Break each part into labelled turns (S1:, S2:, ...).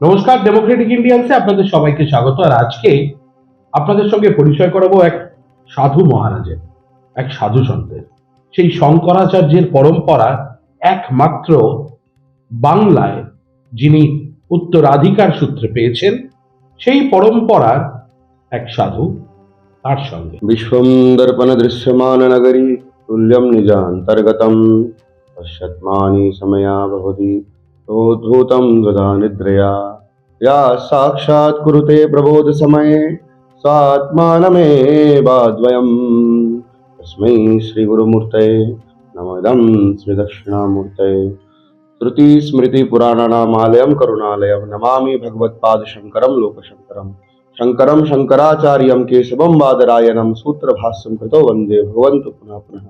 S1: নমস্কার ডেমোক্রেটিক ইন্ডিয়ানসে আপনাদের সবাইকে স্বাগত, আর আজকে আপনাদের সঙ্গে পরিচয় করাবো এক সাধু মহারাজের, এক সাধু সন্তের। সেই শঙ্করাচার্যের পরম্পরা একমাত্র বাংলায় যিনি উত্তরাধিকার সূত্রে পেয়েছেন, সেই পরম্পরার এক সাধু তার সঙ্গে।
S2: বিশ্বম দর্পণ দৃশ্যমান নগরী, তুল্যম নিজান্তর্গতম, পশ্চাৎমানি সময়া धूतं गदा निद्रया। या साक्षात् कुरुते प्रबोधसमये स्वात्मानमेवाद्वयम् तस्मै श्रीगुरुमूर्तये नमदं श्रीदक्षिणामूर्तये। श्रुतिस्मृतिपुराणानामालयं, करुणालयं नमामि भगवत्पादशङ्करं लोकशङ्करम् शंकरम शंकराचार्यम केशवम बादरायणम सूत्रभाष्यम कृतो वंदे भगवंत पुनः पुनः।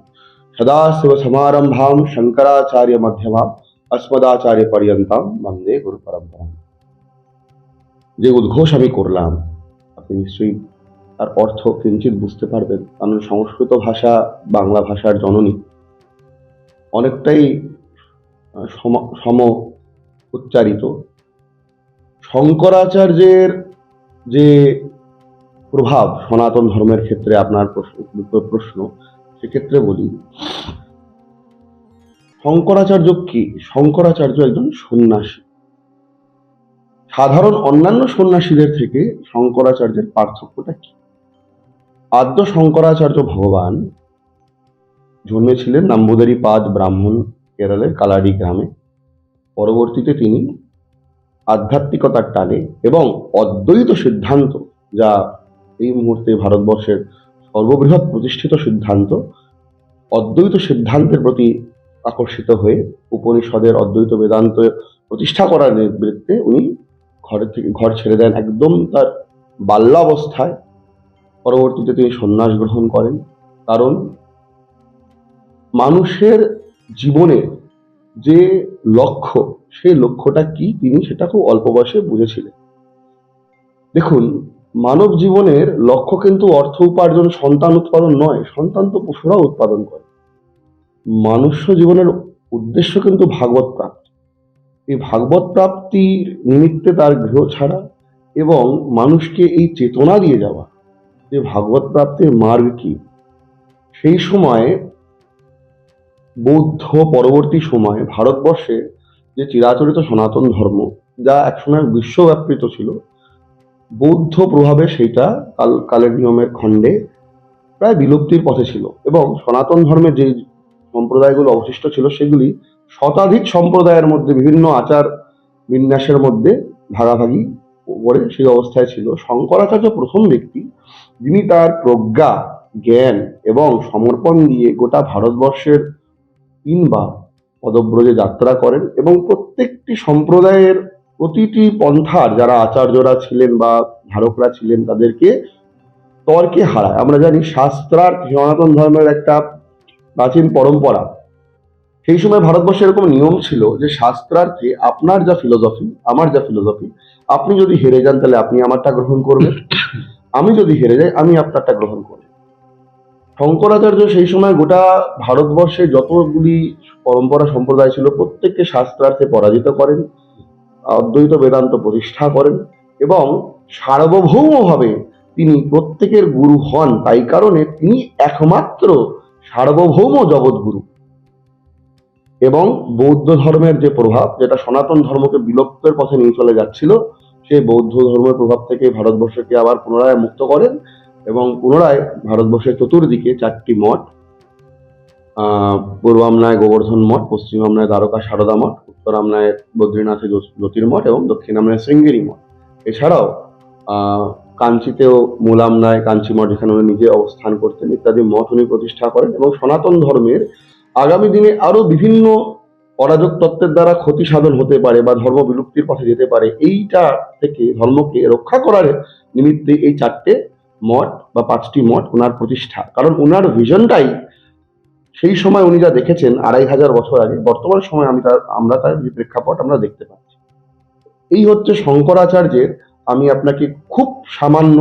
S2: सदा शिव समारंभाम शंकराचार्य मध्यमा सदाशिवसमारम्भां शङ्कराचार्यमध्यमाम् अस्मदाचार्यपर्यन्तां वन्दे গুরুপরম্পরাম যে উদ্ঘোষ আমি করলাম আপনি নিশ্চয়ই তার অর্থ কিঞ্চিত বুঝতে পারবেন কারণ সংস্কৃত ভাষা বাংলা ভাষার জননী অনেকটাই আহ, সম সম উচ্চারিত শঙ্করাচার্যের যে প্রভাব সনাতন ধর্মের ক্ষেত্রে আপনার প্রশ্ন প্রশ্ন সেক্ষেত্রে বলি শঙ্করাচার্য কি? শঙ্করাচার্য একজন সন্ন্যাসী। সাধারণ অন্যান্য সন্ন্যাসীদের থেকে শঙ্করাচার্যের পার্থক্যটা কি? আদ্য শঙ্করাচার্য ভগবান জন্মেছিলেন নাম্বুদারি পাদ, ব্রাহ্মণ, কেরলের কালাডি গ্রামে। পরবর্তীতে তিনি আধ্যাত্মিকতার টানে এবং অদ্বৈত সিদ্ধান্ত, যা এই মুহূর্তে ভারতবর্ষের সর্ববৃহৎ প্রতিষ্ঠিত সিদ্ধান্ত, অদ্বৈত সিদ্ধান্তের প্রতি আকর্ষিত হয়ে উপনিষদের অদ্বৈত বেদান্ত প্রতিষ্ঠা করার নিবৃত্তে উনি ঘরের থেকে ঘর ছেড়ে দেন। একদম তার বাল্যাবস্থায়। পরবর্তীতে তিনি সন্ন্যাস গ্রহণ করেন। কারণ মানুষের জীবনের যে লক্ষ্য, সেই লক্ষ্যটা কি তিনি সেটা খুব অল্প বয়সে বুঝেছিলেন। দেখুন, মানব জীবনের লক্ষ্য কিন্তু অর্থ উপার্জন, সন্তান উৎপাদন নয়। সন্তান তো পশুরা উৎপাদন করে। মনুষ্য জীবনের উদ্দেশ্য কিন্তু ভাগবত প্রাপ্তি। এই ভাগবত প্রাপ্তির নিমিত্তে তার গৃহ ছাড়া এবং মানুষকে এই চেতনা দিয়ে যাওয়া, যে ভাগবত প্রাপ্তির মার্গ কি? সেই সময়ে বৌদ্ধ পরবর্তী সময়ে ভারতবর্ষে যে চিরাচরিত সনাতন ধর্ম, যা একসময় বিশ্বব্যাপৃত ছিল, বৌদ্ধ প্রভাবে সেইটা কাল, কালের নিয়মের খণ্ডে প্রায় বিলুপ্তির পথে ছিল এবং সনাতন ধর্মে যে সম্প্রদায়গুলো অবশিষ্ট ছিল, সেগুলি শতাধিক সম্প্রদায়ের মধ্যে বিভিন্ন আচার বিন্যাসের মধ্যে ভাগাভাগি করে সেই অবস্থায় ছিল। শঙ্করাচার্য প্রথম ব্যক্তি, যিনি তার প্রজ্ঞা, জ্ঞান এবং সমর্পণ দিয়ে গোটা ভারতবর্ষের তিনবার পদব্রজে যাত্রা করেন এবং প্রত্যেকটি সম্প্রদায়ের প্রতিটি পন্থার যারা আচার্যরা ছিলেন বা ধারকরা ছিলেন, তাদেরকে তর্কে হারায়। আমরা জানি শাস্ত্রার্থ সনাতন ধর্মের একটা প্রাচীন পরম্পরা। সেই সময় ভারতবর্ষে এরকম নিয়ম ছিল যে শাস্ত্রার্থে আপনার যা ফিলোসফি আমার যা ফিলোসফি আপনি যদি হেরে যান তাহলে আপনি আমারটা গ্রহণ করবেন। আমি যদি হেরে যাই, আমি আপনারটা গ্রহণ করব। শঙ্করাচার্য সেই সময় গোটা ভারতবর্ষে যতগুলি পরম্পরা সম্প্রদায় ছিল, প্রত্যেককে শাস্ত্রার্থে পরাজিত করেন, অদ্বৈত বেদান্ত প্রতিষ্ঠা করেন এবং সার্বভৌমভাবে তিনি প্রত্যেকের গুরু হন। তাই কারণে তিনি একমাত্র সার্বভৌম জগৎগুরু। এবং বৌদ্ধ ধর্মের যে প্রভাব যেটা সনাতন ধর্মকে বিলুপ্তের পথে নিয়ে চলে যাচ্ছিল সেই বৌদ্ধ ধর্মের প্রভাব থেকে ভারতবর্ষকে আবার পুনরায় মুক্ত করেন এবং পুনরায় ভারতবর্ষের চতুর্দিকে চারটি মঠ আহ, পূর্বামনায় গোবর্ধন মঠ পশ্চিমামনায় দ্বারকা সারদা মঠ উত্তরামনায় বদ্রীনাথে জ্যোতি- জ্যোতির্মঠ এবং দক্ষিণ দক্ষিণামনায় শৃঙ্গেরি মঠ। এছাড়াও কাঞ্চিতেও মূলামনায় কাঞ্চি মঠ যেখানে উনি নিজে অবস্থান করতেন, ইত্যাদি মঠ উনি প্রতিষ্ঠা করেন এবং সনাতন ধর্মের আগামী দিনে আরও বিভিন্ন অরাজক তত্ত্বের দ্বারা ক্ষতি সাধন হতে পারে বা ধর্ম বিলুপ্তির পথে যেতে পারে, এইটা থেকে ধর্মকে রক্ষা করার নিমিত্তে এই চারটে মঠ বা পাঁচটি মঠ ওনার প্রতিষ্ঠা। কারণ ওনার ভিশনটাই সেই সময় উনি যা দেখেছেন আড়াই হাজার বছর আগে, বর্তমান সময় আমি তার, আমরা তার যে প্রেক্ষাপট আমরা দেখতে পাচ্ছি। এই হচ্ছে শঙ্করাচার্যের আমি আপনাকে খুব সামান্য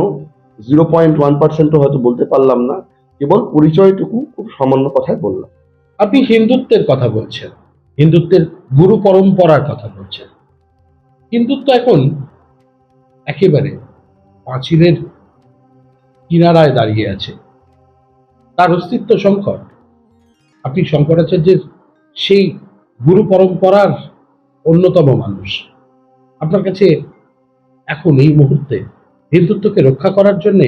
S2: জিরো পয়েন্ট ওয়ান পার্সেন্টও হয়তো বলতে পারলাম না, কেবল পরিচয়টুকু খুব সামান্য কথায় বললাম।
S1: আপনি হিন্দুত্বের কথা বলছেন, হিন্দুত্বের গুরু পরম্পরার কথা বলছেন। হিন্দুত্ব এখন একেবারে পাঁচিলের কিনারায় দাঁড়িয়ে আছে। তার অস্তিত্ব সংকট। আপনি শঙ্করাচার্যের সেই গুরু পরম্পরার অন্যতম মানুষ। আপনার কাছে এখন এই মুহূর্তে হিন্দুত্বকে রক্ষা করার জন্য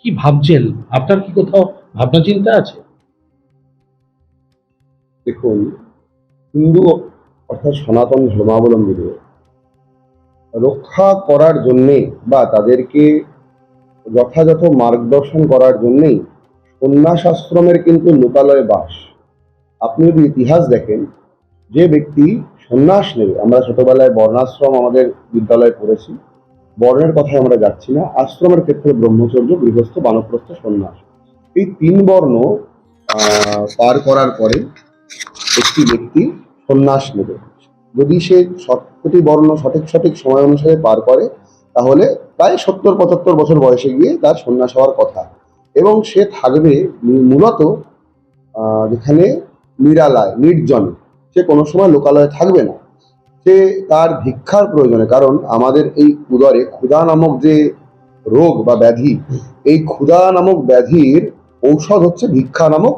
S1: কি ভাবছেন? আপনার কি কোথাও ভাবনা চিন্তা আছে?
S2: দেখুন, হিন্দু অর্থাৎ সনাতন ধর্মাবলম্বীদের রক্ষা করার জন্যে বা তাদেরকে যথাযথ মার্গদর্শন করার জন্যেই সন্ন্যাস আশ্রমের কিন্তু লোকালয়ে বাস। আপনি যদি ইতিহাস দেখেন, যে ব্যক্তি সন্ন্যাস নেবে আমরা ছোটবেলায় বর্ণাশ্রম আমাদের বিদ্যালয়ে পড়েছি। বর্ণের কথায় আমরা যাচ্ছি না। আশ্রমের ক্ষেত্রে ব্রহ্মচর্য, গৃহস্থ, বানপ্রস্থ, সন্ন্যাস। এই তিন বর্ণ পার করার পরে একটি ব্যক্তি সন্ন্যাস নেবে। যদি সে সবকটি বর্ণ সঠিক সঠিক সময় অনুসারে পার করে, তাহলে প্রায় সত্তর পঁচাত্তর বছর বয়সে গিয়ে তার সন্ন্যাস হওয়ার কথা। এবং সে থাকবে মূলত যেখানে নিরালায়, নির্জন। সে কোনো সময় লোকালয়ে থাকবে না। সে তার ভিক্ষার প্রয়োজনে, কারণ আমাদের এই উদরে ক্ষুধা নামক যে রোগ বা ব্যাধি, এই ক্ষুধা নামক ব্যাধির ঔষধ হচ্ছে ভিক্ষা নামক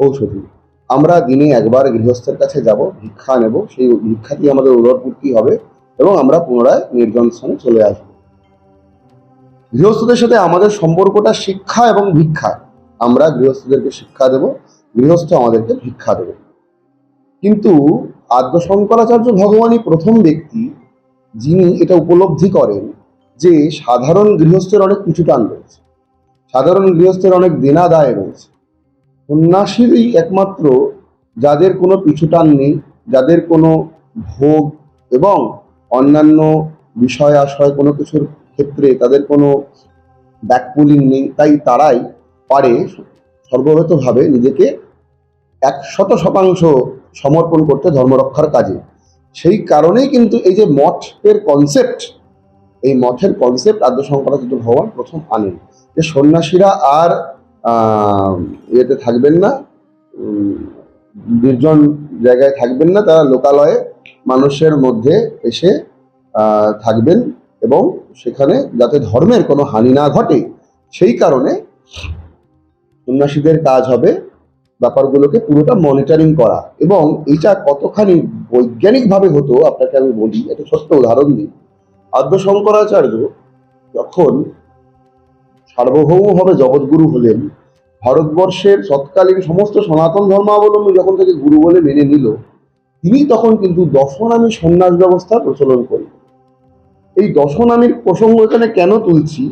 S2: ঔষধি। আমরা দিনে একবার গৃহস্থের কাছে যাব, ভিক্ষা নেব, সেই ভিক্ষাটি আমাদের উদরপূর্তি হবে? এবং আমরা পুনরায় নির্জন স্থানে চলে আসব। গৃহস্থদের সাথে আমাদের সম্পর্কটা শিক্ষা এবং ভিক্ষা। আমরা গৃহস্থদেরকে শিক্ষা দেব, গৃহস্থ আমাদেরকে ভিক্ষা দেবে। কিন্তু আদ্য শঙ্করাচার্য ভগবানই প্রথম ব্যক্তি যিনি এটা উপলব্ধি করেন যে সাধারণ গৃহস্থের অনেক কিছু টান রয়েছে। সাধারণ গৃহস্থের অনেক দেনা দায় রয়েছে। সন্ন্যাসীরই একমাত্র যাদের কোনো পিছুটান নেই, যাদের কোনো ভোগ এবং অন্যান্য বিষয় আশয় কোনো কিছুর ক্ষেত্রে তাদের কোনো ব্যাকপুলিং নেই, তাই তারাই পারে সর্বভূতভাবে নিজেকে একশত শতাংশ সমর্পণ করতে ধর্মরক্ষার কাজে। সেই কারণেই কিন্তু এই যে মঠের কনসেপ্ট এই মঠের কনসেপ্ট আদ্য শঙ্করাচার্য ভগবান প্রথম আনেন। যে সন্ন্যাসীরা আর ইয়েতে থাকবেন না নির্জন জায়গায় থাকবেন না, তারা লোকালয়ে মানুষের মধ্যে এসে থাকবেন এবং সেখানে যাতে ধর্মের কোনো হানি না ঘটে, সেই কারণে সন্ন্যাসীদের কাজ হবে ব্যাপারগুলোকে পুরোটা মনিটরিং করা। এবং এটা কতখানি বৈজ্ঞানিকভাবে হতো, আপনাকে আমি বলি একটা ছোট্ট উদাহরণ দিই। আদ্য শঙ্করাচার্য যখন সার্বভৌমভাবে জগৎগুরু হলেন, ভারতবর্ষের তৎকালীন সমস্ত সনাতন ধর্মাবলম্বী যখন তাকে গুরু বলে মেনে নিল, তিনি তখন কিন্তু দশনামী সন্ন্যাস ব্যবস্থা প্রচলন করলেন এই দশনামীর প্রসঙ্গ এখানে কেন তুলছি?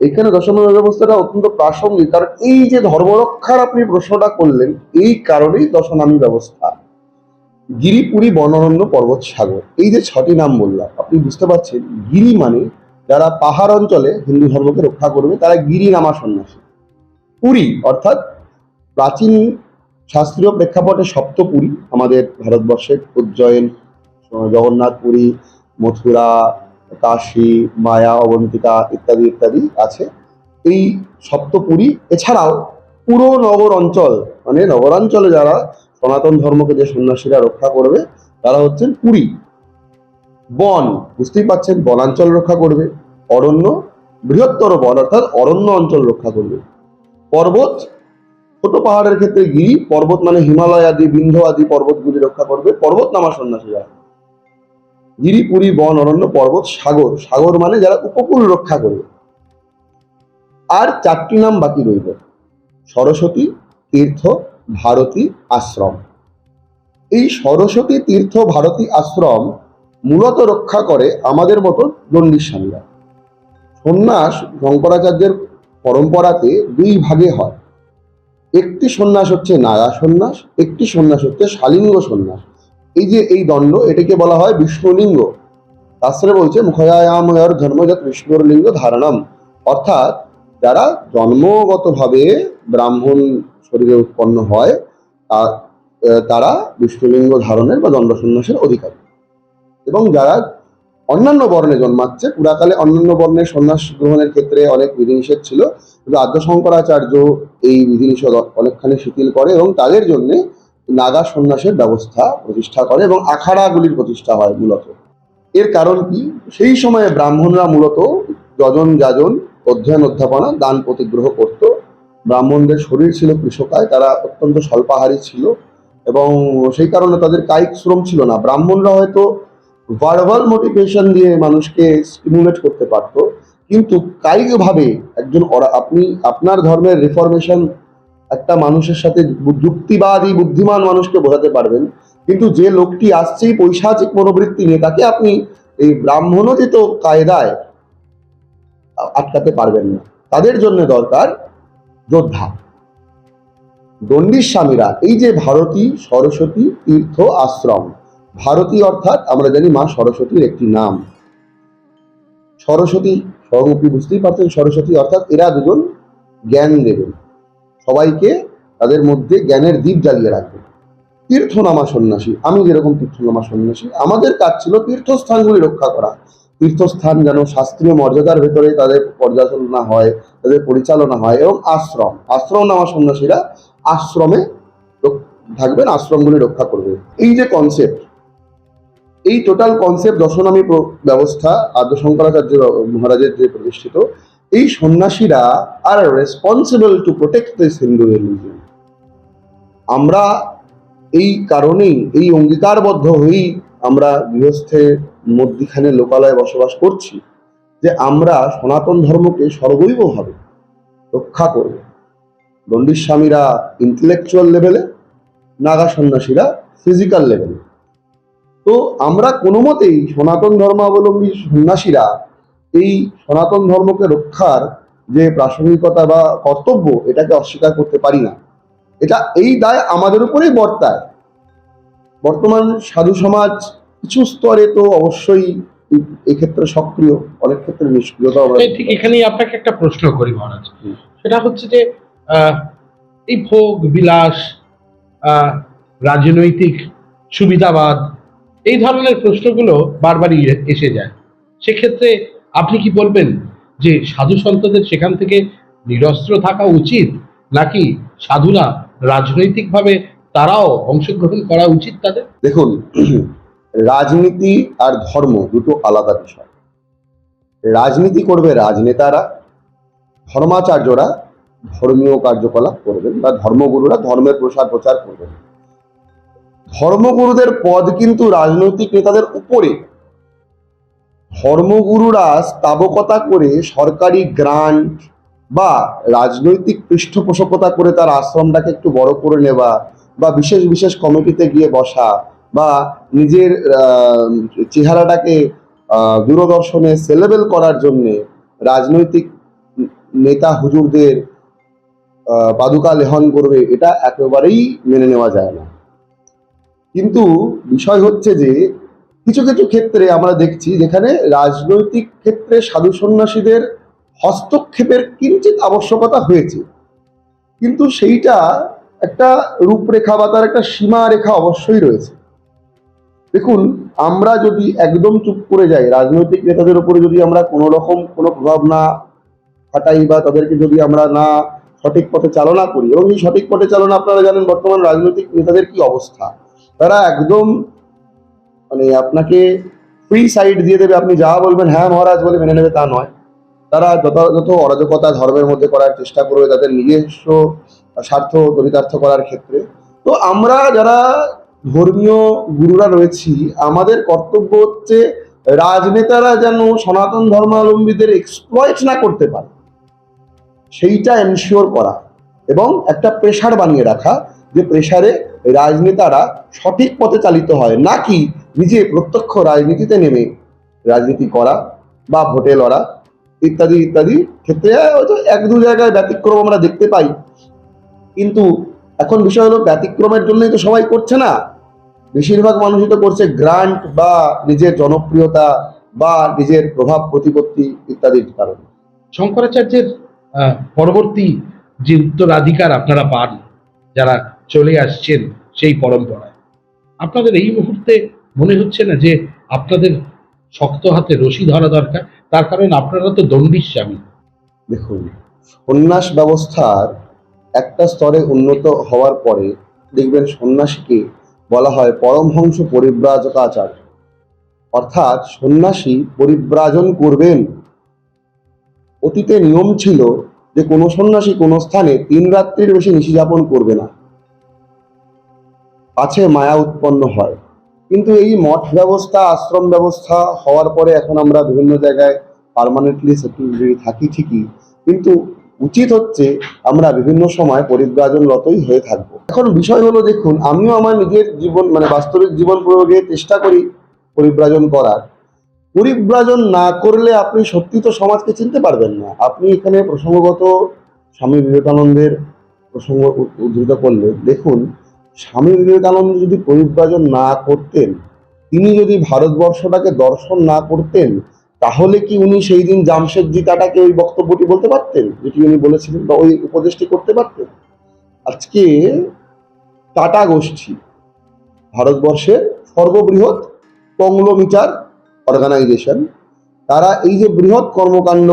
S2: এখানে দশনামী ব্যবস্থাটা অত্যন্ত প্রাসঙ্গিক, কারণ এই যে ধর্মরক্ষার আপনি প্রশ্নটা করলেন, এই কারণেই দশনামী ব্যবস্থা। গিরিপুরী বনরণ্য পর্বত সাগর, এই যে ছটি নাম বললাম, আপনি বুঝতে পারছেন, গিরি মানে যারা পাহাড় অঞ্চলে হিন্দু ধর্মকে রক্ষা করবে, তারা গিরি নামা সন্ন্যাসী। পুরী অর্থাৎ প্রাচীন শাস্ত্রীয় প্রেক্ষাপটে সপ্তপুরী, আমাদের ভারতবর্ষের উজ্জয়ন জগন্নাথ পুরী মথুরা কাশী, মায়া অবন্তিকা ইত্যাদি ইত্যাদি আছে। এই সপ্তপুরী, এছাড়াও পুরো নগর অঞ্চল মানে নগরাঞ্চলে যারা সনাতন ধর্মকে যে সন্ন্যাসীরা রক্ষা করবে, তারা হচ্ছেন পুরী। বন, বুঝতেই পাচ্ছেন, বনাঞ্চল রক্ষা করবে। অরণ্য, বৃহত্তর বন, অর্থাৎ অরণ্য অঞ্চল রক্ষা করবে। পর্বত, ছোট পাহাড়ের ক্ষেত্রে গিরি, পর্বত মানে হিমালয় আদি বিন্ধ আদি পর্বতগুলি রক্ষা করবে। পর্বত নামা সন্ন্যাসীরা। গিরি পুরী বন অরণ্য পর্বত, সাগর। সাগর মানে যারা উপকূল রক্ষা করবে। আর চারটি নাম বাকি রইল। সরস্বতী, তীর্থ, ভারতী আশ্রম। এই সরস্বতী, তীর্থ, ভারতী আশ্রম মূলত রক্ষা করে আমাদের মতো দণ্ডী স্বামীরা। সন্ন্যাস শঙ্করাচার্যের পরম্পরাতে দুই ভাগে হয়। একটি সন্ন্যাস হচ্ছে নাগা সন্ন্যাস, একটি সন্ন্যাস হচ্ছে শালিঙ্গ সন্ন্যাস। এই যে এই দণ্ড, এটাকে বলা হয় বিষ্ণুলিঙ্গ। শাস্ত্রে বলছে মুখয়াময়র ধর্মজাত বিষ্ণুর লিঙ্গ ধারণম। অর্থাৎ, যারা জন্মগতভাবে ব্রাহ্মণ শরীরে উৎপন্ন হয় তারা বিষ্ণুলিঙ্গ ধারণের বা দণ্ড সন্ন্যাসের অধিকারী। এবং যারা অন্যান্য বর্ণে জন্মাচ্ছে, পুরাকালে অন্যান্য বর্ণের সন্ন্যাস গ্রহণের ক্ষেত্রে অনেক বিধিনিষেধ ছিল। কিন্তু আদ্য শঙ্করাচার্য এই বিধিনিষেধ অনেকখানি শিথিল করে এবং তাদের জন্য নাগা সন্ন্যাসের ব্যবস্থা প্রতিষ্ঠা করে এবং আখাড়াগুলির প্রতিষ্ঠা হয় মূলত। এর কারণ কি? সেই সময়ে ব্রাহ্মণরা মূলত যজন যাজন, অধ্যয়ন অধ্যাপনা, দান প্রতিগ্রহ করত। ব্রাহ্মণদের শরীর ছিল কৃষকায়, তারা অত্যন্ত স্বল্পাহারী ছিল এবং সেই কারণে তাদের কায়িক শ্রম ছিল না। ব্রাহ্মণরা হয়তো ভার্বাল মোটিভেশন দিয়ে মানুষকে স্টিমুলেট করতে পারত, কিন্তু কায়িকভাবে একজন আপনি আপনার ধর্মের রিফরমেশন একটা মানুষের সাথে যুক্তিবাদী, বুদ্ধিমান মানুষকে বোঝাতে পারবেন। কিন্তু যে লোকটি আসছেই পৈশাচিক মনোবৃত্তি নিয়ে, তাকে আপনি এই ব্রাহ্মণোচিত কায়দায় আটকাতে পারবেন না। তাদের জন্য দরকার যোদ্ধা। দণ্ডীর স্বামীরা, এই যে ভারতী সরস্বতী তীর্থ আশ্রম, ভারতী অর্থাৎ আমরা জানি মা সরস্বতীর একটি নাম। সরস্বতী স্বরূপী, বুঝতেই পারছেন, সরস্বতী অর্থাৎ এরা দুজন জ্ঞান দেবেন। সবাইকে তাদের মধ্যে জ্ঞানের দ্বীপ জ্বালিয়ে রাখবে। তীর্থনামা সন্ন্যাসী। আমি যেরকম তীর্থনামা সন্ন্যাসী, আমাদের কাজ ছিল তীর্থস্থানগুলি রক্ষা করা। তীর্থস্থান যেন শাস্ত্রীয় মর্যাদার ভেতরে তাদের পর্যালোচনা হয়, তাদের পরিচালনা হয় এবং আশ্রম। আশ্রম নামা সন্ন্যাসীরা আশ্রমে থাকবেন, আশ্রমগুলি রক্ষা করবে। এই যে কনসেপ্ট এই টোটাল কনসেপ্ট দশনামী ব্যবস্থা আদ্য শঙ্করাচার্য মহারাজের যে প্রতিষ্ঠিত এই সন্ন্যাসীরা are responsible to protect this Hindu religion আমরা এই কারণেই, এই অঙ্গীকারবদ্ধ হয়েই আমরা গৃহস্থের মধ্যিখানে লোকালয়ে বসবাস করছি যে আমরা সনাতন ধর্মকে সর্বৈবভাবে রক্ষা করব। দণ্ডীর স্বামীরা ইন্টেলেকচুয়াল লেভেলে নাগা সন্ন্যাসীরা ফিজিক্যাল লেভেলে তো আমরা কোনো মতেই সনাতন ধর্মাবলম্বী সন্ন্যাসীরা এই সনাতন ধর্মকে রক্ষার যে প্রাসঙ্গিকতা বা কর্তব্য এটাকে অস্বীকার করতে পারি না। এটা এই দায় আমাদের উপরেই বর্তায়। বর্তমান সাধু সমাজ কিছু স্তরে তো অবশ্যই এক্ষেত্রে সক্রিয় অনেক ক্ষেত্রে নিষ্ক্রিয়তা
S1: ঠিক এখানেই আপনাকে একটা প্রশ্ন করি মহারাজ। সেটা হচ্ছে যে আহ, এই ভোগ বিলাস রাজনৈতিক সুবিধাবাদ এই ধরনের প্রশ্নগুলো বারবারই এসে যায়। সেক্ষেত্রে আপনি কি বলবেন যে সাধু সন্তদের সেখান থেকে নিরস্ত্র থাকা উচিত, নাকি সাধুরা রাজনৈতিকভাবে তারাও অংশগ্রহণ করা উচিত তাদের?
S2: দেখুন, রাজনীতি আর ধর্ম দুটো আলাদা বিষয়। রাজনীতি করবে রাজনেতারা, ধর্মাচার্যরা ধর্মীয় কার্যকলাপ করবেন বা ধর্মগুরুরা ধর্মের প্রসার প্রচার করবেন। ধর্মগুরুদের পদ কিন্তু রাজনৈতিক নেতাদের উপরে ধর্মগুরুরা স্থাবকতা করে সরকারি গ্রান্ট বা রাজনৈতিক পৃষ্ঠপোষকতা করে তার আশ্রমটাকে একটু বড় করে নেওয়া বা বিশেষ বিশেষ কমিটিতে গিয়ে বসা বা নিজের চেহারাটাকে দূরদর্শনে সেলেবেল করার জন্যে রাজনৈতিক নেতা হুজুরদের পাদুকা লেহন করবে, এটা একেবারেই মেনে নেওয়া যায় না। কিন্তু বিষয় হচ্ছে যে কিছু কিছু ক্ষেত্রে আমরা দেখছি যেখানে রাজনৈতিক ক্ষেত্রে সাধু সন্ন্যাসীদের হস্তক্ষেপের কিঞ্চিত আবশ্যকতা হয়েছে। কিন্তু সেইটা একটা রূপরেখা বা তার একটা সীমারেখা অবশ্যই রয়েছে। দেখুন, আমরা যদি একদম চুপ করে যাই, রাজনৈতিক নেতাদের উপরে যদি আমরা কোনো রকম কোনো প্রভাব না খাটাই বা তাদেরকে যদি আমরা না সঠিক পথে চালনা করি, এবং এই সঠিক পথে চালনা আপনারা জানেন বর্তমান রাজনৈতিক নেতাদের কি অবস্থা? তারা একদম মানে আপনাকে ফ্রি সাইড দিয়ে দেবে। আপনি যা বলবেন হ্যাঁ মহারাজ বলে মেনে নেবে তা নয়। তারা যথাযথ অরাজকতা ধর্মের মধ্যে করার চেষ্টা করবে তাদের নিজস্ব স্বার্থ চরিতার্থ করার ক্ষেত্রে। তো আমরা যারা ধর্মীয় গুরুরা রয়েছি, আমাদের কর্তব্য হচ্ছে রাজনেতারা যেন সনাতন ধর্মাবলম্বীদের এক্সপ্লয়েট না করতে পারে। সেইটা এনশিওর করা এবং একটা প্রেশার বানিয়ে রাখা যে প্রেশারে রাজনেতারা সঠিক পথে চালিত হয়। নাকি নিজে প্রত্যক্ষ রাজনীতিতে নেমে রাজনীতি করা বা ভোটে লড়া, ইত্যাদি ইত্যাদি ক্ষেত্রে হয়তো এক দু জায়গায় ব্যতিক্রম আমরা দেখতে পাই। কিন্তু এখন বিষয় হলো ব্যতিক্রমের জন্যই তো সবাই করছে না। বেশিরভাগ মানুষই তো করছে গ্রান্ট বা নিজের জনপ্রিয়তা বা নিজের প্রভাব, প্রতিপত্তি ইত্যাদির কারণে।
S1: শঙ্করাচার্যের পরবর্তী যে উত্তরাধিকার আপনারা পান, যারা চলে আসছেন সেই পরম্পরায়, আপনাদের এই মুহূর্তে মনে হচ্ছে না যে আপনাদের শক্ত হাতে রশি ধরা দরকার? তার কারণ আপনারা তো দণ্ডীর স্বামী।
S2: দেখুন, সন্ন্যাস ব্যবস্থার একটা স্তরে উন্নত হওয়ার পরে দেখবেন সন্ন্যাসীকে বলা হয় পরমহংস পরিব্রাজকাচার্য। অর্থাৎ সন্ন্যাসী পরিব্রাজন করবেন। অতীতে নিয়ম ছিল যে কোনো সন্ন্যাসী কোনো স্থানে তিন রাত্রির বেশি নিশি যাপন করবে না। আছে মায়া উৎপন্ন হয়। কিন্তু এই মঠ ব্যবস্থা, আশ্রম ব্যবস্থা হওয়ার পরে এখন আমরা বিভিন্ন জায়গায় পার্মানেন্টলি সেটেল থাকি ঠিকই, কিন্তু উচিত হচ্ছে আমরা বিভিন্ন সময় পরিব্রাজনরতই হয়ে থাকব। এখন বিষয় হলো দেখুন, আমিও আমার নিজের জীবন মানে বাস্তবিক জীবন প্রয়োগে চেষ্টা করি পরিব্রাজন করার। পরিব্রাজন না করলে আপনি সত্যি তো সমাজকে চিনতে পারবেন না। আপনি এখানে প্রসঙ্গগত স্বামী বিবেকানন্দের প্রসঙ্গ উদ্ধৃত করলেন দেখুন স্বামী বিবেকানন্দ যদি পরিব্রাজন না করতেন, তিনি যদি ভারতবর্ষটাকে দর্শন না করতেন, তাহলে কি উনি সেই দিন জামশেদজি টাটাকে ওই বক্তব্যটি বলতে পারতেন? যেটি উনি বলেছিলেন বা ওই উপদেশটি করতে পারতেন? আজকে টাটা গোষ্ঠী, ভারতবর্ষের সর্ববৃহৎ কংলোমিটার অর্গানাইজেশন, তারা এই যে বৃহৎ কর্মকাণ্ড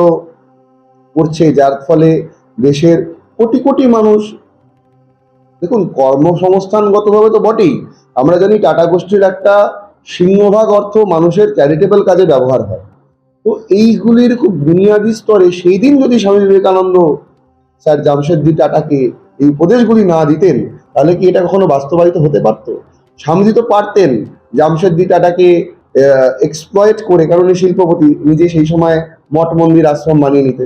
S2: করছে, যার ফলে দেশের কোটি কোটি মানুষ দেখুন, কর্মসংস্থানগতভাবে তো বটেই। আমরা জানি টাটা গোষ্ঠীর একটা সিংহভাগ অর্থ মানুষের চ্যারিটেবল কাজে ব্যবহার হয়। তো এইগুলির খুব বুনিয়াদী স্তরে সেই দিন যদি স্বামী বিবেকানন্দ স্যার জামশেদজি টাটাকে এই উপদেশগুলি না দিতেন, তাহলে কি এটা কখনো বাস্তবায়িত হতে পারতো? স্বামীজি তো পারতেন জামশেদজি টাটাকে এক্সপ্লয়েট করে, কারণ শিল্পপতি নিজে সেই সময় মঠ মন্দির আশ্রম বানিয়ে নিতে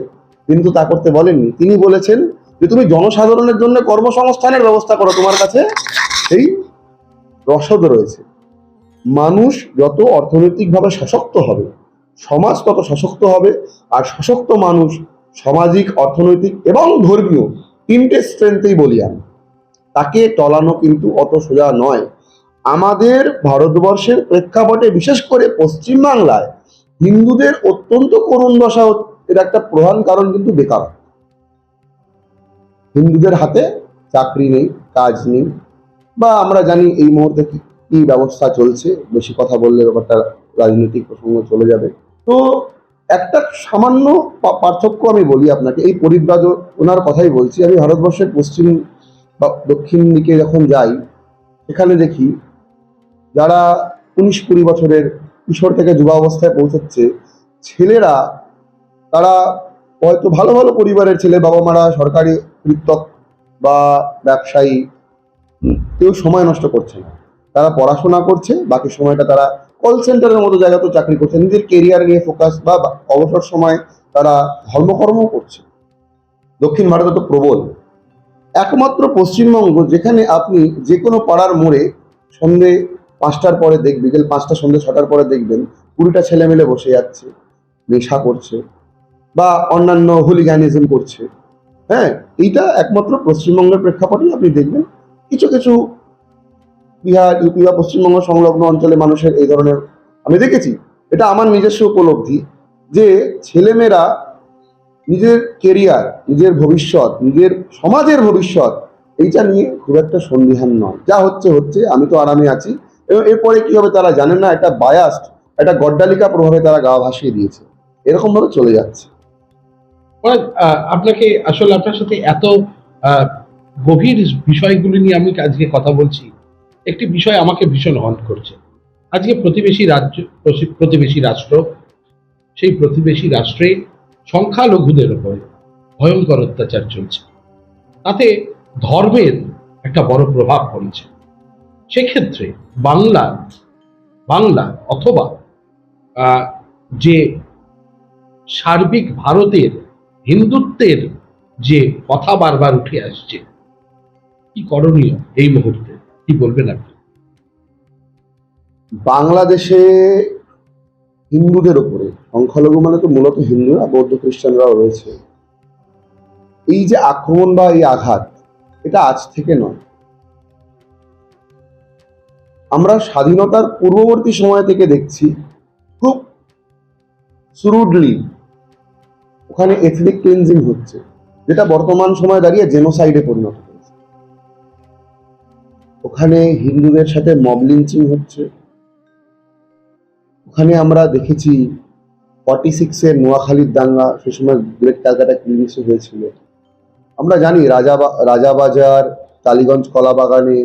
S2: কিন্তু তা করতে বলেননি। তিনি বলেছেন যে তুমি জনসাধারণের জন্য কর্মসংস্থানের ব্যবস্থা করো তোমার কাছে, সেই রসদ রয়েছে। মানুষ যত অর্থনৈতিকভাবে সশক্ত হবে, সমাজ তত সশক্ত হবে, আর সশক্ত মানুষ সামাজিক, অর্থনৈতিক এবং ধর্মীয় তিনটে স্ট্রেংথেই বলিয়ান। তাকে টলানো কিন্তু অত সোজা নয়। আমাদের ভারতবর্ষের প্রেক্ষাপটে বিশেষ করে পশ্চিমবাংলায় হিন্দুদের অত্যন্ত করুণ দশা এর একটা প্রধান কারণ কিন্তু বেকার হিন্দুদের হাতে চাকরি নেই, কাজ নেই। বা আমরা জানি এই মুহূর্তে কি কি ব্যবস্থা চলছে, বেশি কথা বললে ব্যাপারটা রাজনৈতিক প্রসঙ্গ চলে যাবে। তো একটা সামান্য পার্থক্য আমি বলি আপনাকে, এই পরিব্রাজ ওনার কথাই বলছি। আমি ভারতবর্ষের পশ্চিম বা দক্ষিণ দিকে যখন যাই এখানে দেখি যারা উনিশ কুড়ি বছরের কিশোর থেকে যুবাবস্থায় পৌঁছচ্ছে, ছেলেরা তারা হয়তো ভালো ভালো পরিবারের ছেলে বাবা মারা সরকারি কৃতক বা ব্যবসায়ী কেউ সময় নষ্ট করছে না। তারা পড়াশোনা করছে, বাকি সময়টা তারা কল সেন্টারের মতো জায়গাতেও চাকরি করছে। নিজের কেরিয়ার নিয়ে ফোকাস বা অবসর সময় তারা ধর্মকর্মও করছে। দক্ষিণ ভারতে তো প্রবল। একমাত্র পশ্চিমবঙ্গ যেখানে আপনি যে কোনো পাড়ার মোড়ে সন্ধে পাঁচটার পরে দেখ বিকেল পাঁচটা সন্ধে ছটার পরে দেখবেন, কুড়িটা ছেলে মিলে বসে যাচ্ছে, নেশা করছে। বা অন্যান্য হুলিগ্যানিজম করছে। হ্যাঁ এইটা একমাত্র পশ্চিমবঙ্গের প্রেক্ষাপটেই আপনি দেখবেন। কিছু কিছু বিহার, ইউপি বা পশ্চিমবঙ্গ সংলগ্ন অঞ্চলে মানুষের এই ধরনের আমি দেখেছি। এটা আমার নিজস্ব উপলব্ধি যে ছেলেমেয়েরা নিজের কেরিয়ার নিজের ভবিষ্যৎ, নিজের সমাজের ভবিষ্যৎ, এইটা নিয়ে খুব একটা সন্দিহান নয়। যা হচ্ছে হচ্ছে, আমি তো আরামে আছি। এবং এরপরে কি হবে তারা জানেন না, একটা বায়াস্ট একটা গড্ডালিকা প্রভাবে তারা গা ভাসিয়ে দিয়েছে। এরকমভাবে চলে যাচ্ছে।
S1: আপনাকে আসলে আপনার সাথে এত গভীর বিষয়গুলি নিয়ে আমি আজকে কথা বলছি। একটি বিষয় আমাকে ভীষণ হন্ট করছে। আজকে প্রতিবেশী রাজ্য প্রতিবেশী রাষ্ট্র, সেই প্রতিবেশী রাষ্ট্রে সংখ্যালঘুদের উপরে ভয়ঙ্কর অত্যাচার চলছে। তাতে ধর্মের একটা বড় প্রভাব পড়েছে। সেক্ষেত্রে বাংলা বাংলা অথবা যে সার্বিক ভারতের হিন্দুত্বের যে কথা বারবার উঠে আসছে, কি করণীয় এই মুহূর্তে? কি বলবেন আপনি?
S2: বাংলাদেশে হিন্দুদের উপরে, সংখ্যালঘু মানে তো মূলত হিন্দুরা বৌদ্ধ খ্রিস্টানরাও রয়েছে, এই যে আক্রমণ বা এই আঘাত, এটা আজ থেকে নয়। আমরা স্বাধীনতার পূর্ববর্তী সময় থেকে দেখছি, খুব সুরুডলি ওখানে এথনিক ক্লিনজিং হচ্ছে, যেটা বর্তমান সময় দাঁড়িয়ে জেনোসাইডে পরিণত হয়েছে। ওখানে হিন্দুদের সাথে মব লিঞ্চিং হচ্ছে। ওখানে আমরা দেখেছি ফর্টি সিক্সের নোয়াখালীর দাঙ্গা, সে সময় গ্রেট ক্যালকাটা ক্লিনিক্সে হয়েছিল। আমরা জানি রাজা রাজাবাজার টালিগঞ্জ কলাবাগানে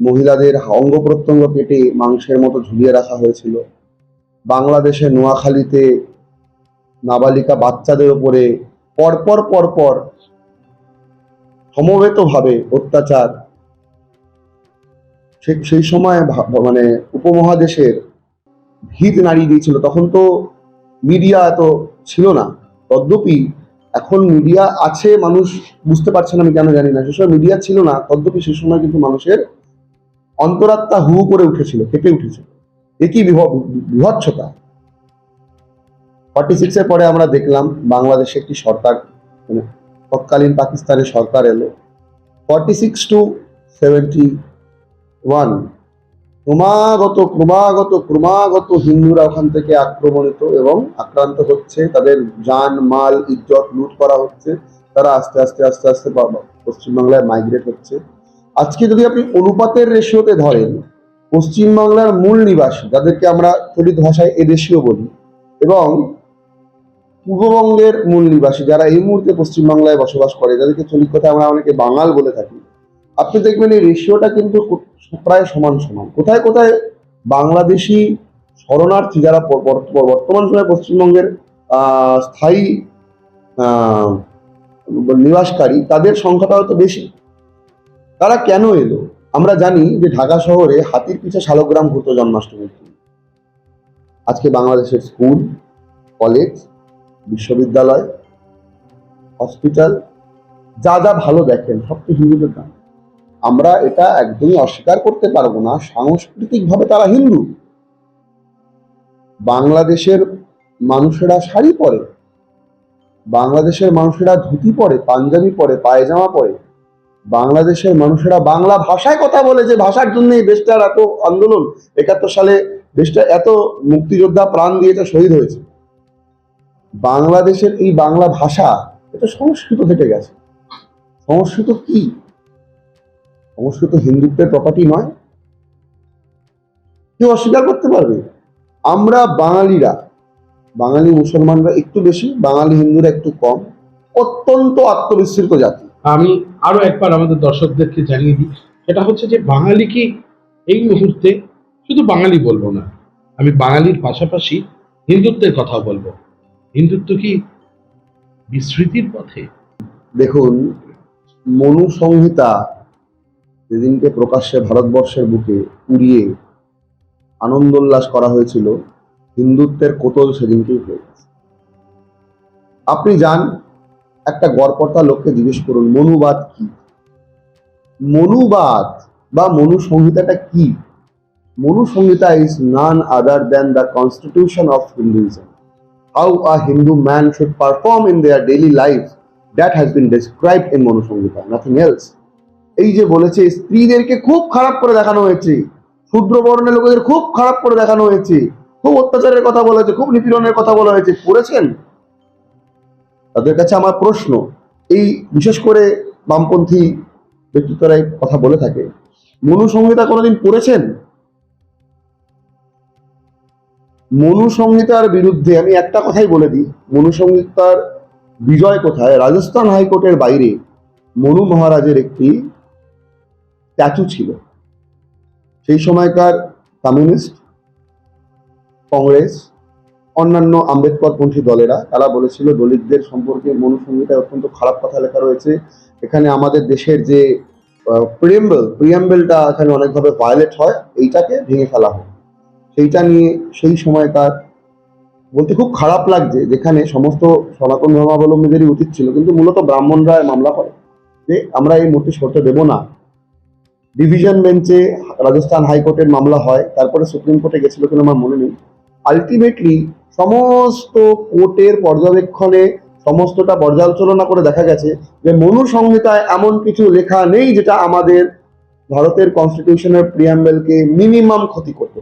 S2: মহিলাদের অঙ্গ প্রত্যঙ্গ কেটে মাংসের মতো ঝুলিয়ে রাখা হয়েছিল। বাংলাদেশে নোয়াখালীতে নাবালিকা বাচ্চাদের উপরে পরপর পরপর সমবেতভাবে অত্যাচার সে- সেই সময় মানে উপমহাদেশের ভিত নাড়িয়ে দিয়েছিল তখন তো মিডিয়া এত ছিল না তদ্যপি এখন মিডিয়া আছে মানুষ বুঝতে পারছে না আমি কেন জানি না সে সময় মিডিয়া ছিল না তদ্যপি সে সময় কিন্তু মানুষের অন্তরাত্মা হু হু করে উঠেছিল কেঁপে উঠেছিল একই বিভৎসতা ফর্টি সিক্সের পরে আমরা দেখলাম বাংলাদেশে একটি সরকার মানে তৎকালীন পাকিস্তানের সরকার এলো। Forty six to seventy one ক্রমাগত ক্রমাগত ক্রমাগত হিন্দুরা ওখান থেকে আক্রমণিত এবং আক্রান্ত হচ্ছে। তাদের জান মাল, ইজ্জত লুট করা হচ্ছে। তারা আস্তে আস্তে আস্তে আস্তে পশ্চিমবাংলায় মাইগ্রেট হচ্ছে। আজকে যদি আপনি অনুপাতের রেশিওতে ধরেন, পশ্চিমবাংলার মূল নিবাসী, যাদেরকে আমরা চলিত ভাষায় এদেশীয় বলি, এবং পূর্ববঙ্গের মূল নিবাসী যারা এই মুহূর্তে পশ্চিমবাংলায় বসবাস করে, যাদেরকে চলিত কথায় আমরা অনেকে বাঙাল বলে থাকি, আপনি দেখবেন এই রেশিওটা কিন্তু প্রায় সমান সমান। কোথায় কোথায় বাংলাদেশি শরণার্থী যারা বর্তমান সময়ে পশ্চিমবঙ্গের স্থায়ী নিবাসকারী, তাদের সংখ্যাটা হয়তো বেশি। তারা কেন এলো? আমরা জানি যে ঢাকা শহরে হাতির পিছে শালগ্রাম ঘুরত জন্মাষ্টমীর আজকে বাংলাদেশের স্কুল, কলেজ বিশ্ববিদ্যালয়, হসপিটাল, যা যা ভালো দেখেন, সব তো হিন্দুদের নাম আমরা এটা একদমই অস্বীকার করতে পারব না। সাংস্কৃতিকভাবে তারা হিন্দু। বাংলাদেশের মানুষেরা শাড়ি পরে, বাংলাদেশের মানুষেরা ধুতি পরে, পাঞ্জাবি পরে, পায়জামা পরে, বাংলাদেশের মানুষেরা বাংলা ভাষায় কথা বলে যে ভাষার জন্য এই দেশটার এত আন্দোলন। একাত্তর সালে দেশটা এত মুক্তিযোদ্ধা প্রাণ দিয়েছে, শহীদ হয়েছে। বাংলাদেশের এই বাংলা ভাষা, এটা সংস্কৃত থেকে গেছে। সংস্কৃত কি? সংস্কৃত হিন্দুত্বের প্রপার্টি নয়। কেউ অস্বীকার করতে পারবে। আমরা বাঙালিরা, বাঙালি মুসলমানরা একটু বেশি, বাঙালি হিন্দুরা একটু কম, অত্যন্ত আত্মবিস্মৃত জাতি।
S1: আমি আরও একবার আমাদের দর্শকদেরকে জানিয়ে দিই, সেটা হচ্ছে যে বাঙালি কি এই মুহূর্তে শুধু বাঙালি বলব না, আমি বাঙালির পাশাপাশি হিন্দুত্বের কথা বলব। হিন্দুত্ব কি বিস্মৃতির পথে?
S2: দেখুন, মনু সংহিতা যেদিনকে প্রকাশ্যে ভারতবর্ষের বুকে উড়িয়ে আনন্দ উল্লাস করা হয়েছিল, হিন্দুত্বের কোতল সেদিনকেই হয়ে গেছে। আপনি যান, একটা গড়পড়তা লোককে জিজ্ঞেস করুন, মনুবাদ কি? মনুবাদ বা মনু সংহিতাটা কি? Manu Samhita is none other than the constitution of Hinduism how a Hindu man should perform in their daily life that has been described in Manusamhita nothing else এই যে বলেছে, স্ত্রীদেরকে খুব খারাপ করে দেখানো হয়েছে ক্ষুদ্র বর্ণের লোকেদের খুব খারাপ করে দেখানো হয়েছে, খুব অত্যাচারের কথা বলা হয়েছে, খুব নিপীড়নের কথা বলা হয়েছে পড়েছেন তাদের কাছে আমার প্রশ্ন, এই বিশেষ করে বামপন্থী ব্যক্তিত্বরা কথা বলে থাকে। মনুসংহিতা কোনোদিন পড়েছেন? মনুসংহিতার বিরুদ্ধে আমি একটা কথাই বলে দিই। মনুসংহিতার বিজয় কোথায়? রাজস্থান হাইকোর্টের বাইরে মনু মহারাজের একটি স্ট্যাচু ছিল। সেই সময়কার কমিউনিস্ট কংগ্রেস, অন্যান্য আম্বেদকরপন্থী দলেরা, তারা বলেছিল, দলিতদের সম্পর্কে মনুসংহিতায় অত্যন্ত খারাপ কথা লেখা রয়েছে। এখানে আমাদের দেশের যে প্রিয়াম্বল প্রিয়াম্বলটা এখানে অনেকভাবে ভায়োলেট হয়। এইটাকে ভেঙে ফেলা হয় সেইটা নিয়ে সেই সময়কার বলতে খুব খারাপ লাগছে, যেখানে সমস্ত সনাতন ধর্মাবলম্বীদেরই উচিত ছিল, কিন্তু মূলত ব্রাহ্মণরা মামলা করে যে আমরা এই মূর্তি সরতে দেব না। ডিভিশন বেঞ্চে রাজস্থান হাইকোর্টের মামলা হয়, তারপরে সুপ্রিম কোর্টে গেছিল কিনা আমার মনে নেই। আলটিমেটলি সমস্ত কোর্টের পর্যবেক্ষণে সমস্তটা পর্যালোচনা করে দেখা গেছে যে মনু সংহিতায় এমন কিছু লেখা নেই যেটা আমাদের ভারতের কনস্টিটিউশনের প্রিয়াম্বেলকে মিনিমাম ক্ষতি করতে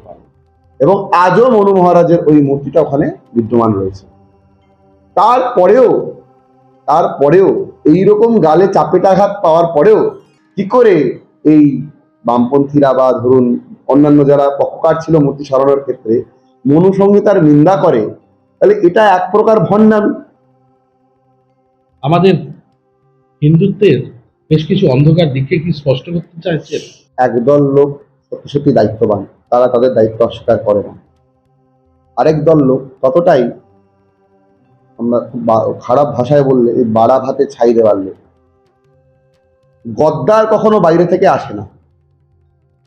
S2: এবং আজও মনু মহারাজের ওই মূর্তিটা ওখানে বিদ্যমান রয়েছে। তারপরেও তারপরেও এইরকম গালে চাপেটাঘাত পাওয়ার পরেও কি করে এই বামপন্থীরা বা ধরুন অন্যান্য যারা পক্ষকার ছিল মূর্তি সরানোর ক্ষেত্রে মনুসংহিতার নিন্দা করে তাহলে এটা এক প্রকার ভণ্ডামি।
S1: আমাদের হিন্দুত্বের বেশ কিছু অন্ধকার দিককে কি স্পষ্ট করতে চাইছেন?
S2: একদল লোক সত্যি সত্যি দায়িত্ববান। তারা তাদের দায়িত্ব অস্বীকার করে না। আরেক দল লোক ততটাই আমরা খারাপ ভাষায় বললে এই বাড়া ভাতে ছাই দেওয়ার লোক। গদ্দার কখনো বাইরে থেকে আসে না।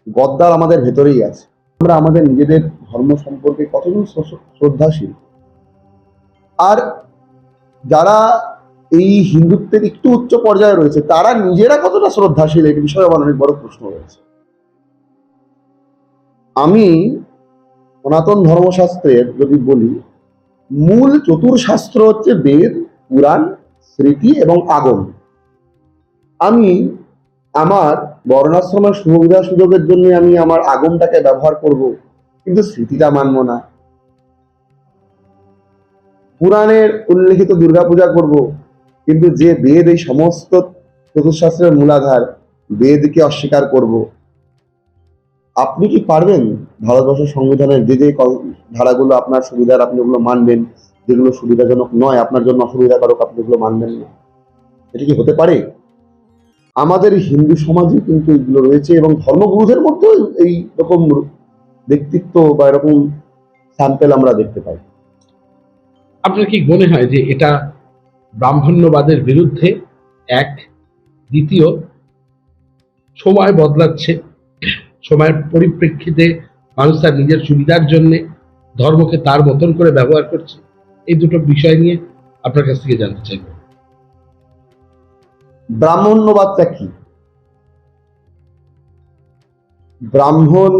S2: গদ্দার আমাদের ভেতরেই আছে। আমরা আমাদের নিজেদের ধর্ম সম্পর্কে কতজন শ্রদ্ধাশীল। আর যারা এই হিন্দুত্বের একটু উচ্চ পর্যায়ে রয়েছে, তারা নিজেরা কতটা শ্রদ্ধাশীল এই বিষয়ে আমার অনেক বড় প্রশ্ন রয়েছে। আমি সনাতন ধর্মশাস্ত্রের যদি বলি, মূল চতুর্শাস্ত্র হচ্ছে বেদ, পুরাণ, স্মৃতি এবং আগম। আমি আমার বর্ণাশ্রমের সুবিধা সুযোগের জন্য আমি আমার আগমটাকে ব্যবহার করব, কিন্তু স্মৃতিটা মানব না। পুরাণের উল্লেখিত দুর্গাপূজা করব, কিন্তু যে বেদ এই সমস্ত চতুর্শাস্ত্রের মূলাধার, বেদকে অস্বীকার করব। আপনি কি পারবেন ভারতবর্ষের সংবিধানের যে যে ধারাগুলো আপনার সুবিধার আপনি ওগুলো মানবেন, যেগুলো সুবিধাজনক নয়, আপনার জন্য অসুবিধাকারক আপনি এগুলো মানবেন না? এটা কি হতে পারে? আমাদের হিন্দু সমাজে কিন্তু এগুলো রয়েছে এবং ধর্মগুরুদের মধ্যেও এই রকম ব্যক্তিত্ব বা এরকম স্যাম্পেল আমরা দেখতে পাই।
S1: আপনার কি মনে হয় যে এটা ব্রাহ্মণ্যবাদের বিরুদ্ধে এক দ্বিতীয় সময় বদলাচ্ছে? সময়ের পরিপ্রেক্ষিতে মানুষ তার নিজের সুবিধার জন্য ধর্মকে তার মতন করে ব্যবহার করছে। এই দুটো বিষয় নিয়ে আপনার কাছ থেকে জানতে চাইব।
S2: ব্রাহ্মণ্যবাদটা কি? ব্রাহ্মণ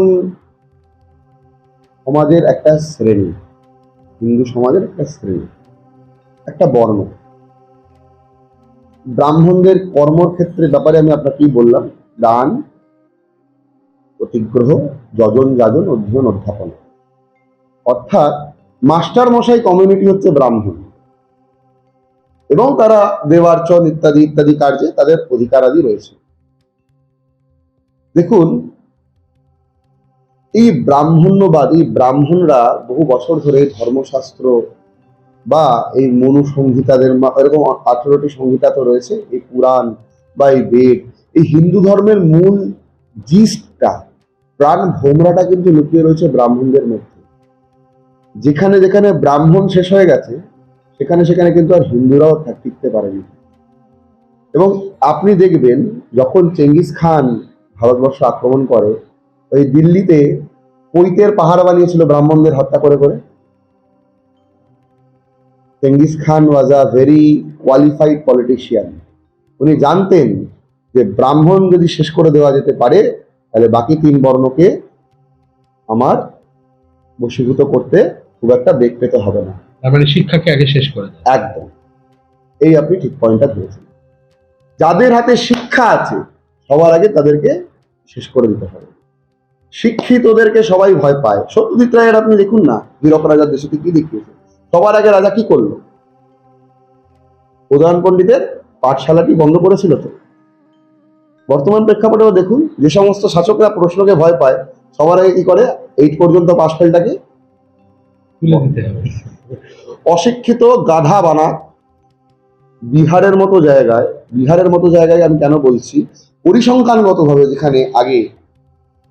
S2: সমাজের একটা শ্রেণি, হিন্দু সমাজের একটা শ্রেণি, একটা বর্ণ। ব্রাহ্মণদের কর্মর ক্ষেত্রে ব্যাপারে আমি আপনাকেই বললাম, দান প্রতিগ্রহ যজন যাজন, অধ্যয়ন, অধ্যাপন। অর্থাৎ, মাস্টার মশাই কমিউনিটি হচ্ছে ব্রাহ্মণ। এবং তারা দেবার্চন ইত্যাদি ইত্যাদি কার্যে তাদের অধিকারাদি রয়েছে। দেখুন, এই ব্রাহ্মণ্যবাদ, এই ব্রাহ্মণরা বহু বছর ধরে ধর্মশাস্ত্র বা এই মনু সংহিতাদের এরকম আঠেরোটি সংহিতা তো রয়েছে, এই পুরাণ বা এই বেদ, এই হিন্দু ধর্মের মূল জিস্টটা প্রাণ ভোমরাটা কিন্তু লুকিয়ে রয়েছে ব্রাহ্মণদের মধ্যে। যেখানে যেখানে ব্রাহ্মণ শেষ হয়ে গেছে, সেখানে সেখানে কিন্তু আর হিন্দুরাও টিকতে পারেনি। এবং আপনি দেখবেন, যখন চেঙ্গিস খান ভারতবর্ষ আক্রমণ করে, ওই দিল্লিতে পৈতের পাহাড় বানিয়েছিল ব্রাহ্মণদের হত্যা করে করে। Genghis Khan was a very qualified politician উনি জানতেন যে ব্রাহ্মণ যদি শেষ করে দেওয়া যেতে পারে তাহলে বাকি তিন বর্ণকে আমার বশীভূত করতে খুব একটা বেগ পেতে হবে না।
S1: তার মানে শিক্ষাকে আগে শেষ করে
S2: একদম। এই আপনি ঠিক পয়েন্টটা ধরেছেন যাদের হাতে শিক্ষা আছে সবার আগে তাদেরকে শেষ করে দিতে হবে। শিক্ষিতদেরকে সবাই ভয় পায়। সত্যজিৎ রায়ের আপনি দেখুন না বীরক রাজার দেশে কি দেখিয়েছে? সবার আগে রাজা কি করল? উদয়ন পণ্ডিতের পাঠশালাটি বন্ধ করেছিল তো? বর্তমান প্রেক্ষাপটেও দেখুন যে সমস্ত শাসকরা প্রশ্নকে ভয় পায় সবার আগে কি করে? এইট পর্যন্ত পাশ ফেলটাকে অশিক্ষিত গাধা বানা বিহারের মতো জায়গায় বিহারের মতো জায়গায় আমি কেন বলছি? পরিসংখ্যানগতভাবে যেখানে আগে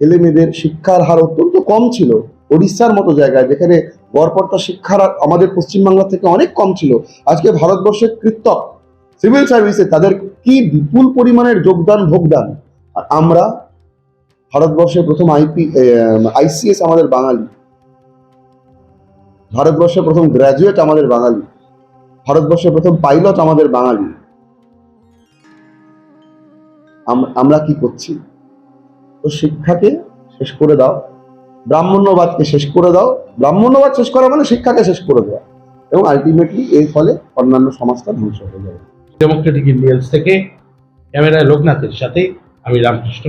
S2: ছেলে মেয়েদের শিক্ষার হার অত্যন্ত কম ছিল ওড়িশার মতো জায়গায় যেখানে গড়পড়তা শিক্ষার আমাদের পশ্চিমবাংলা থেকে অনেক কম ছিল আজকে ভারতবর্ষের কৃতক সিভিল সার্ভিসে তাদের কি বিপুল পরিমাণের যোগদান, ভোগদান? আর আমরা ভারতবর্ষের প্রথম আইপি আইসিএস আমাদের বাঙালি। ভারতবর্ষের প্রথম গ্র্যাজুয়েট আমাদের বাঙালি। ভারতবর্ষের প্রথম পাইলট আমাদের বাঙালি। আমরা কি করছি? তো শিক্ষাকে শেষ করে দাও। ব্রাহ্মণ্যবাদকে শেষ করে দাও। ব্রাহ্মণ্যবাদ শেষ করা মানে শিক্ষাকে শেষ করে দেওয়া। এবং আলটিমেটলি এর ফলে অন্যান্য সমাজটা ধ্বংস হয়ে যাবে।
S1: ডেমোক্রেটিক ইন্ডিয়ান্স থেকে ক্যামেরায় লোকনাথের সাথে আমি রামকৃষ্ণ।